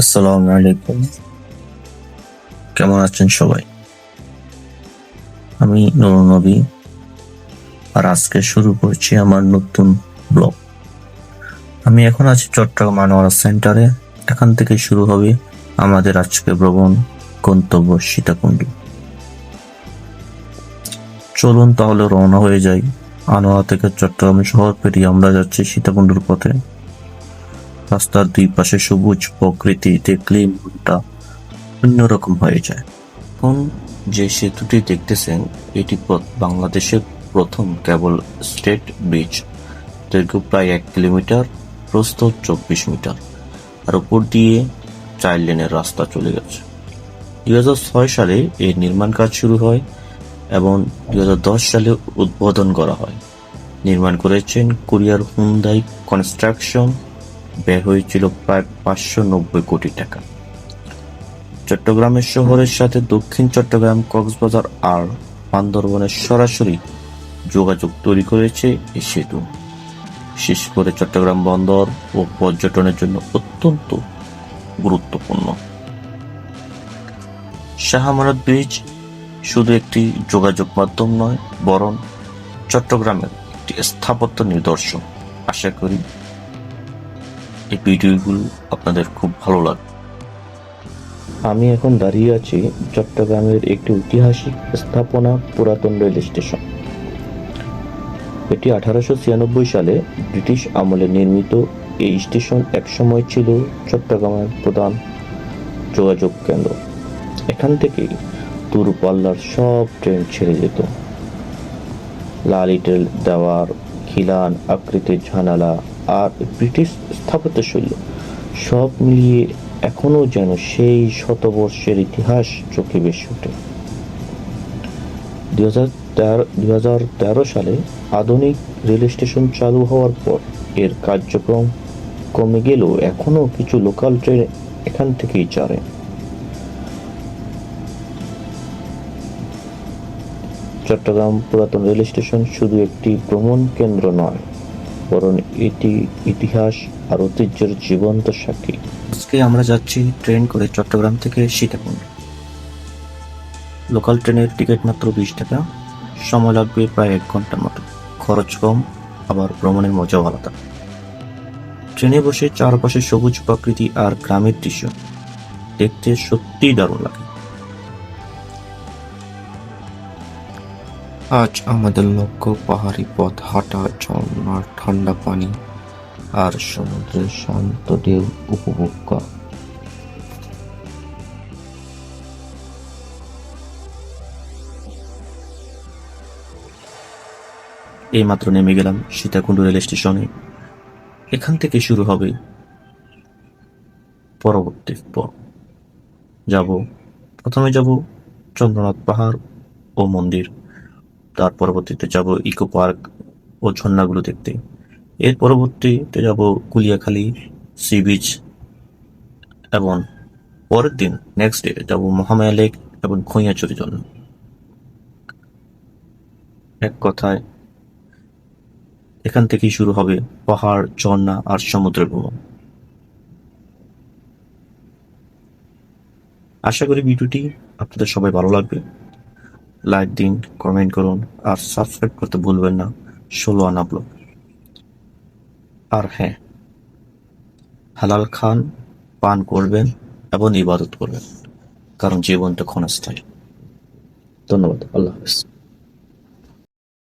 আসসালামু আলাইকুম। কেমন আছেন সবাই? আমি নবী আর আজকে শুরু করছি আমার নতুন ব্লগ। আমি এখন আছি চট্টগ্রাম আনোয়ারা সেন্টারে। এখান থেকে শুরু হবে আমাদের আজকে ভ্রমণ গন্তব্য সীতাকুণ্ড। চলুন তাহলে রওনা হয়ে যাই। আনোয়ারা থেকে চট্টগ্রাম শহর পেরিয়ে আমরা যাচ্ছি সীতাকুণ্ডুর পথে। রাস্তার দুই পাশে সবুজ প্রকৃতি দেখলেই মনটা অন্যরকম হয়ে যায়। এখন যে সেতুটি দেখতেছেন, এটি বাংলাদেশের প্রথম কেবল স্টেট ব্রিজ। দৈর্ঘ্য প্রায় এক কিলোমিটার, প্রস্থ চব্বিশ মিটার। আর উপর দিয়ে চার লেনের রাস্তা চলে গেছে। দুই ছয় সালে এর নির্মাণ কাজ শুরু হয় এবং দুই হাজার দশ সালে উদ্বোধন করা হয়। নির্মাণ করেছেন কোরিয়ার হুন্দাই কনস্ট্রাকশন ব্যয় হয়েছিল প্রায় পাঁচশো নব্বই কোটি টাকা। চট্টগ্রামের শহরের সাথে দক্ষিণ চট্টগ্রাম কক্সবাজার আর বান্দরবনের সরাসরি যোগাযোগ তৈরি করেছে এই সেতু। বিশেষ করে চট্টগ্রাম বন্দর ও পর্যটনের জন্য অত্যন্ত গুরুত্বপূর্ণ। শাহ আমানত ব্রিজ শুধু একটি যোগাযোগ মাধ্যম নয়, বরং চট্টগ্রামের একটি স্থাপত্য নিদর্শন। আশা করি এই ভিডিওগুলো আপনাদের খুব ভালো লাগবে আমি এখন দাঁড়িয়ে আছি চট্টগ্রামের একটি ঐতিহাসিক স্থাপনা পুরাতন রেল স্টেশন। এটি আঠারোশো ছিয়ানব্বই সালে ব্রিটিশ আমলে নির্মিত। এই স্টেশন একসময় ছিল চট্টগ্রামের প্রধান যোগাযোগ কেন্দ্র। এখান থেকেই দূরপাল্লার সব ট্রেন ছেড়ে যেত। লাল ইটের দেওয়ার খিলান আকৃতির জানালা আর ব্রিটিশ স্থাপত্যশৈলী সব মিলিয়ে এখনও যেন সেই শতবর্ষের ইতিহাস চোখে বেশি ওঠে। দু হাজার সালে আধুনিক রেল স্টেশন চালু হওয়ার পর এর কার্যক্রম কমে গেলেও এখনও কিছু লোকাল ট্রেন এখান থেকেই চড়ে। চট্টগ্রাম পুরাতন রেল স্টেশন শুধু একটি ভ্রমণ কেন্দ্র নয়, বরং এটি ইতিহাস আর ঐতিহ্যের জীবন্ত সাক্ষী। আজকে আমরা যাচ্ছি ট্রেন করে চট্টগ্রাম থেকে সীতাকুণ্ড। লোকাল ট্রেনের টিকিট মাত্র বিশ টাকা, সময় লাগবে প্রায় এক ঘণ্টার মতো। খরচ কম, আবার ভ্রমণের মজাও আলাদা। ট্রেনে বসে চারপাশে সবুজ প্রকৃতি আর গ্রামের দৃশ্য দেখতে সত্যিই দারুণ লাগে। আজ আমাদের লক্ষ্য পাহাড়ি পথ হাঁটা ঝর্ণার ঠান্ডা পানি আর সমুদ্রের শান্ত ঢেউ উপভোগ করা। এইমাত্র নেমে গেলাম সীতাকুণ্ড রেল স্টেশনে। এখান থেকে শুরু হবে পরবর্তী পথ। যাব, প্রথমে যাব চন্দ্রনাথ পাহাড় ও মন্দির। তার পরবর্তীতে যাব ইকো পার্ক ও ঝর্ণাগুলো দেখতে। এর পরবর্তীতে যাব কুলিয়াখালী, সি বিচ এবং পরের দিন নেক্সট ডে যাব মহামায়া লেক এবং খৈয়াচুরি ঝর্ণা এক কথায়, এখান থেকেই শুরু হবে পাহাড়, ঝর্ণা আর সমুদ্রের ভ্রমণ। আশা করি ভিডিওটি আপনাদের সবাই ভালো লাগবে। লাইক দিন, কমেন্ট করুন, আর সাবস্ক্রাইব করতে ভুলবেন না, ষোলো আনা ব্লগ। আর হ্যাঁ হালাল খান পান করবেন এবং ইবাদত করবেন, কারণ জীবনটা ক্ষণস্থায়ী। ধন্যবাদ, আল্লাহ হাফিজ।